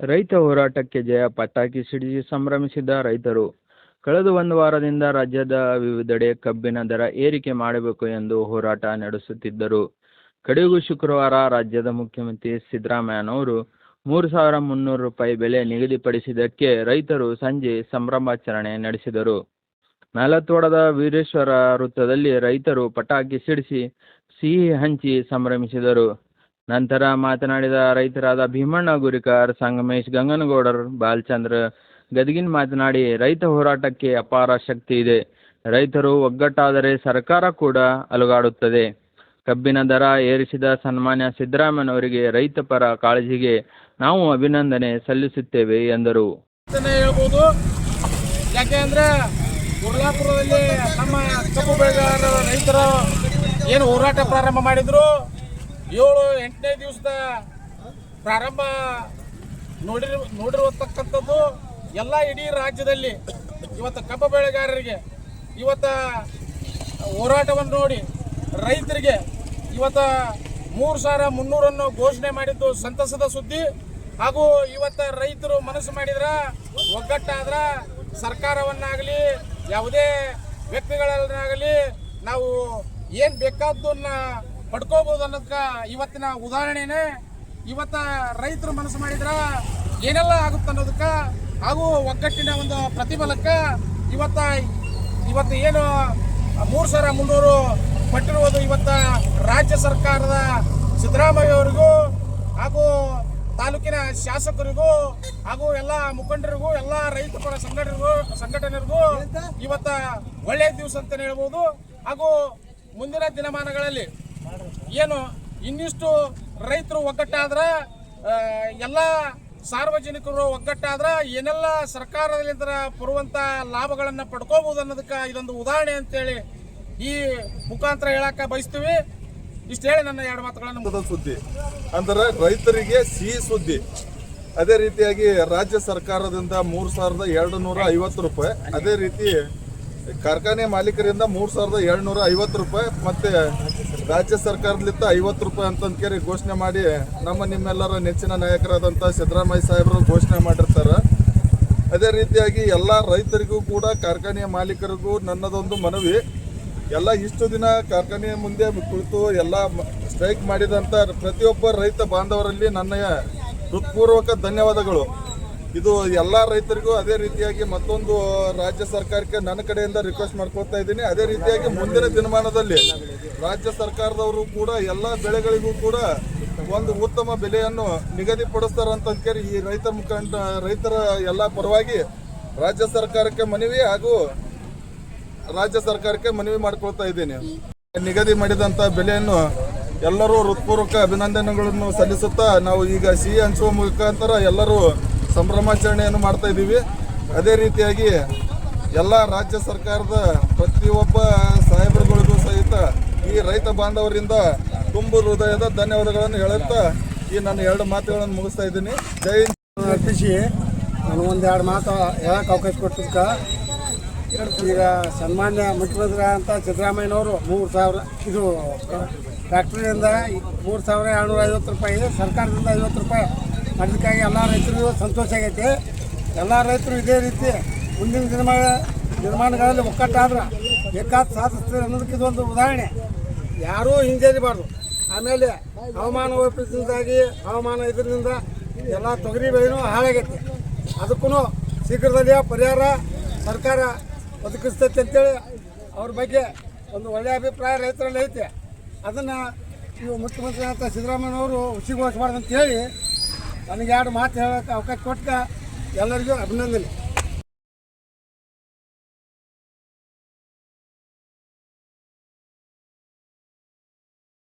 ರೈತ ಹೋರಾಟಕ್ಕೆ ಜಯ ಪಟಾಕಿ ಸಿಡಿಸಿ ಸಂಭ್ರಮಿಸಿದ ರೈತರು. ಕಳೆದ ಒಂದು ವಾರದಿಂದ ರಾಜ್ಯದ ವಿವಿಧೆಡೆ ಕಬ್ಬಿನ ದರ ಏರಿಕೆ ಮಾಡಬೇಕು ಎಂದು ಹೋರಾಟ ನಡೆಸುತ್ತಿದ್ದರು. ಕಡೆಗೂ ಶುಕ್ರವಾರ ರಾಜ್ಯದ ಮುಖ್ಯಮಂತ್ರಿ ಸಿದ್ದರಾಮಯ್ಯನವರು ಮೂರು ಸಾವಿರ ಮುನ್ನೂರು ರೂಪಾಯಿ ಬೆಲೆ ನಿಗದಿಪಡಿಸಿದ್ದಕ್ಕೆ ರೈತರು ಸಂಜೆ ಸಂಭ್ರಮಾಚರಣೆ ನಡೆಸಿದರು. ನಾಲತ್ವಾಡದ ವೀರೇಶ್ವರ ವೃತ್ತದಲ್ಲಿ ರೈತರು ಪಟಾಕಿ ಸಿಡಿಸಿ ಸಿಹಿ ಹಂಚಿ ಸಂಭ್ರಮಿಸಿದರು. ನಂತರ ಮಾತನಾಡಿದ ರೈತರಾದ ಭೀಮಣ್ಣ ಗುರಿಕಾರ್, ಸಂಗಮೇಶ್ ಗಂಗನಗೌಡರ್, ಬಾಲಚಂದ್ರ ಗದಗಿನ್ ಮಾತನಾಡಿ, ರೈತ ಹೋರಾಟಕ್ಕೆ ಅಪಾರ ಶಕ್ತಿ ಇದೆ. ರೈತರು ಒಗ್ಗಟ್ಟಾದರೆ ಸರ್ಕಾರ ಕೂಡ ಅಲುಗಾಡುತ್ತದೆ. ಕಬ್ಬಿನ ದರ ಏರಿಸಿದ ಸನ್ಮಾನ್ಯ ಸಿದ್ದರಾಮಯ್ಯನವರಿಗೆ ರೈತ ಪರ ಕಾಳಜಿಗೆ ನಾವು ಅಭಿನಂದನೆ ಸಲ್ಲಿಸುತ್ತೇವೆ ಎಂದರು. ಹೇಳ್ಬೋದು. ಯಾಕೆಂದ್ರೆ ನಮ್ಮ ಕಬ್ಬು ಬೆಳೆಗಾರರ ಏನು ಹೋರಾಟ ಪ್ರಾರಂಭ ಮಾಡಿದ್ರು? ಏಳು, ಎಂಟನೇ ದಿವಸದ ಪ್ರಾರಂಭ ನೋಡಿರ್, ನೋಡಿರುವತಕ್ಕಂಥದ್ದು ಎಲ್ಲ ಇಡೀ ರಾಜ್ಯದಲ್ಲಿ. ಇವತ್ತು ಕಬ್ಬು ಬೆಳೆಗಾರರಿಗೆ, ಇವತ್ತು ಹೋರಾಟವನ್ನು ನೋಡಿ ರೈತರಿಗೆ ಇವತ್ತು ಮೂರು ಸಾವಿರ ಮುನ್ನೂರನ್ನು ಘೋಷಣೆ ಮಾಡಿದ್ದು ಸಂತಸದ ಸುದ್ದಿ. ಹಾಗೂ ಇವತ್ತ ರೈತರು ಮನಸ್ಸು ಮಾಡಿದ್ರೆ, ಒಗ್ಗಟ್ಟಾದ್ರ ಸರ್ಕಾರವನ್ನಾಗಲಿ, ಯಾವುದೇ ವ್ಯಕ್ತಿಗಳನ್ನಾಗಲಿ ನಾವು ಏನು ಬೇಕಾದ್ದನ್ನ ಪಡ್ಕೋಬಹುದು ಅನ್ನೋದಕ್ಕ ಇವತ್ತಿನ ಉದಾಹರಣೆನೇ ಇವತ್ತ ರೈತರು ಮನಸ್ಸು ಮಾಡಿದ್ರ ಏನೆಲ್ಲ ಆಗುತ್ತೆ ಅನ್ನೋದಕ್ಕ ಹಾಗೂ ಒಗ್ಗಟ್ಟಿನ ಒಂದು ಪ್ರತಿಫಲಕ್ಕ ಇವತ್ತ ಇವತ್ತು ಏನು ಮೂರು ಸಾವಿರ ಮುನ್ನೂರು ಪಟ್ಟಿರುವುದು ಇವತ್ತ ರಾಜ್ಯ ಸರ್ಕಾರದ ಸಿದ್ದರಾಮಯ್ಯ ಅವರಿಗೂ ಹಾಗೂ ತಾಲೂಕಿನ ಶಾಸಕರಿಗೂ ಹಾಗೂ ಎಲ್ಲ ಮುಖಂಡರಿಗೂ ಎಲ್ಲ ರೈತ ಪರ ಸಂಘಟನೆಗೂ ಸಂಘಟನೆಗೂ ಇವತ್ತ ಒಳ್ಳೆಯ ದಿವಸ ಅಂತಲೇ ಹೇಳ್ಬೋದು. ಹಾಗೂ ಮುಂದಿನ ದಿನಮಾನಗಳಲ್ಲಿ ಏನು ಇನ್ನಿಷ್ಟು ರೈತರು ಒಗ್ಗಟ್ಟಾದ್ರೆ ಎಲ್ಲ ಸಾರ್ವಜನಿಕರು ಒಗ್ಗಟ್ಟಾದ್ರೆ, ಏನೆಲ್ಲ ಸರ್ಕಾರದಿಂದ ಬರುವಂಥ ಲಾಭಗಳನ್ನು ಪಡ್ಕೋಬಹುದು ಅನ್ನೋದಕ್ಕೆ ಇದೊಂದು ಉದಾಹರಣೆ ಅಂತೇಳಿ ಈ ಮುಖಾಂತರ ಹೇಳಕ್ಕೆ ಬಯಸ್ತೀವಿ. ಇಷ್ಟು ಹೇಳಿ ನನ್ನ ಎರಡು ಮಾತುಗಳನ್ನು ಸುದ್ದಿ. ಅಂದ್ರೆ ರೈತರಿಗೆ ಸಿಹಿ ಸುದ್ದಿ. ಅದೇ ರೀತಿಯಾಗಿ ರಾಜ್ಯ ಸರ್ಕಾರದಿಂದ ಮೂರು ಸಾವಿರದ ಎರಡು ನೂರ ಐವತ್ತು ರೂಪಾಯಿ. ಅದೇ ರೀತಿ ಕಾರ್ಖಾನೆ ಮಾಲೀಕರಿಂದ ಮೂರು ಸಾವಿರದ ಏಳ್ನೂರ ನೂರ ಐವತ್ತು ರೂಪಾಯಿ ಮತ್ತೆ ರಾಜ್ಯ ಸರ್ಕಾರದಿಂದ ಐವತ್ತು ರೂಪಾಯಿ ಅಂತ ಕೇಳಿ ಘೋಷಣೆ ಮಾಡಿ ನಮ್ಮ ನಿಮ್ಮೆಲ್ಲರ ನೆಚ್ಚಿನ ನಾಯಕರಾದಂಥ ಸಿದ್ದರಾಮಯ್ಯ ಸಾಹೇಬರು ಘೋಷಣೆ ಮಾಡಿರ್ತಾರೆ. ಅದೇ ರೀತಿಯಾಗಿ ಎಲ್ಲ ರೈತರಿಗೂ ಕೂಡ ಕಾರ್ಖಾನೆಯ ಮಾಲೀಕರಿಗೂ ನನ್ನದೊಂದು ಮನವಿ. ಎಲ್ಲ ಇಷ್ಟು ದಿನ ಕಾರ್ಖಾನೆಯ ಮುಂದೆ ಕುಳಿತು ಎಲ್ಲ ಸ್ಟ್ರೈಕ್ ಮಾಡಿದಂಥ ಪ್ರತಿಯೊಬ್ಬ ರೈತ ಬಾಂಧವರಲ್ಲಿ ನನ್ನ ಹೃತ್ಪೂರ್ವಕ ಧನ್ಯವಾದಗಳು. ಇದು ಎಲ್ಲ ರೈತರಿಗೂ ಅದೇ ರೀತಿಯಾಗಿ ಮತ್ತೊಂದು ರಾಜ್ಯ ಸರ್ಕಾರಕ್ಕೆ ನನ್ನ ಕಡೆಯಿಂದ ರಿಕ್ವೆಸ್ಟ್ ಮಾಡ್ಕೊಳ್ತಾ ಇದ್ದೀನಿ. ಅದೇ ರೀತಿಯಾಗಿ ಮುಂದಿನ ದಿನಮಾನದಲ್ಲಿ ರಾಜ್ಯ ಸರ್ಕಾರದವರು ಕೂಡ ಎಲ್ಲ ಬೆಳೆಗಳಿಗೂ ಕೂಡ ಒಂದು ಉತ್ತಮ ಬೆಲೆಯನ್ನು ನಿಗದಿಪಡಿಸ್ತಾರಂತ ಕೇಳಿ ಈ ರೈತ ಮುಖಂಡ, ರೈತರ ಎಲ್ಲ ಪರವಾಗಿ ರಾಜ್ಯ ಸರ್ಕಾರಕ್ಕೆ ಮನವಿ ಹಾಗೂ ರಾಜ್ಯ ಸರ್ಕಾರಕ್ಕೆ ಮನವಿ ಮಾಡ್ಕೊಳ್ತಾ ಇದ್ದೀನಿ. ನಿಗದಿ ಮಾಡಿದಂಥ ಬೆಲೆಯನ್ನು ಎಲ್ಲರೂ ಹೃತ್ಪೂರ್ವಕ ಅಭಿನಂದನೆಗಳನ್ನು ಸಲ್ಲಿಸುತ್ತಾ ನಾವು ಈಗ ಸಿಹಿ ಹಂಚುವ ಮುಖಾಂತರ ಎಲ್ಲರೂ ಸಂಭ್ರಮಾಚರಣೆಯನ್ನು ಮಾಡ್ತಾ ಇದ್ದೀವಿ. ಅದೇ ರೀತಿಯಾಗಿ ಎಲ್ಲ ರಾಜ್ಯ ಸರ್ಕಾರದ ಪ್ರತಿಯೊಬ್ಬ ಸಾಹೇಬರುಗಳಿಗೂ ಸಹಿತ ಈ ರೈತ ಬಾಂಧವರಿಂದ ತುಂಬು ಹೃದಯದ ಧನ್ಯವಾದಗಳನ್ನು ಹೇಳುತ್ತಾ ಈ ನನ್ನ ಎರಡು ಮಾತುಗಳನ್ನು ಮುಗಿಸ್ತಾ ಇದ್ದೀನಿ. ಜೈ. ಅರ್ಪಿಸಿ ನಾನು ಒಂದೆರಡು ಮಾತು ಹೇಳಕ್ಕೆ ಅವಕಾಶ ಕೊಟ್ಟಿದ್ದ ಈಗ ಸನ್ಮಾನ್ಯ ಮುಖ್ಯಮಂತ್ರಿ ಅಂತ ಸಿದ್ದರಾಮಯ್ಯನವರು ಮೂರು ಸಾವಿರ ಇದು ಫ್ಯಾಕ್ಟ್ರಿಯಿಂದ ಮೂರು ಸಾವಿರ ಏಳ್ನೂರ ಐವತ್ತು ರೂಪಾಯಿ, ಸರ್ಕಾರದಿಂದ ಐವತ್ತು ರೂಪಾಯಿ ಅದಕ್ಕಾಗಿ ಎಲ್ಲ ರೈತರಿಗೂ ಸಂತೋಷ ಆಗೈತಿ. ಎಲ್ಲ ರೈತರು ಇದೇ ರೀತಿ ಮುಂದಿನ ದಿನಮಾನ ದಿನಮಾನಗಳಲ್ಲಿ ಒಕ್ಕಟ್ಟಾದ್ರೆ ಬೇಕಾದ ಸಾಧಿಸ್ತಾರೆ ಅನ್ನೋದಕ್ಕೆ ಇದೊಂದು ಉದಾಹರಣೆ. ಯಾರೂ ಹಿಂಜರಿಬಾರ್ದು ಆಮೇಲೆ ಹವಾಮಾನ ವೈಪರೀತ್ಯದಿಂದಾಗಿ, ಹವಾಮಾನ ಇದರಿಂದ ಎಲ್ಲ ತೊಗರಿ ಬೆಳೆನೂ ಹಾಳಾಗೈತಿ. ಅದಕ್ಕೂ ಶೀಘ್ರದಲ್ಲಿ ಪರಿಹಾರ ಸರ್ಕಾರ ಒದಗಿಸ್ತೈತೆ ಅಂತೇಳಿ ಅವ್ರ ಬಗ್ಗೆ ಒಂದು ಒಳ್ಳೆಯ ಅಭಿಪ್ರಾಯ ರೈತರಲ್ಲಿ ಐತೆ. ಅದನ್ನು ಇವು ಮುಖ್ಯಮಂತ್ರಿ ಅಂತ ಸಿದ್ದರಾಮಯ್ಯನವರು ಹುಸಿಗೊಳಿಸಬಾರ್ದು ಅಂತ ಹೇಳಿ ನನಗೆ ಎರಡು ಮಾತು ಹೇಳೋಕ್ಕೆ ಅವಕಾಶ ಕೊಟ್ಟ ಎಲ್ಲರಿಗೂ ಅಭಿನಂದನೆ.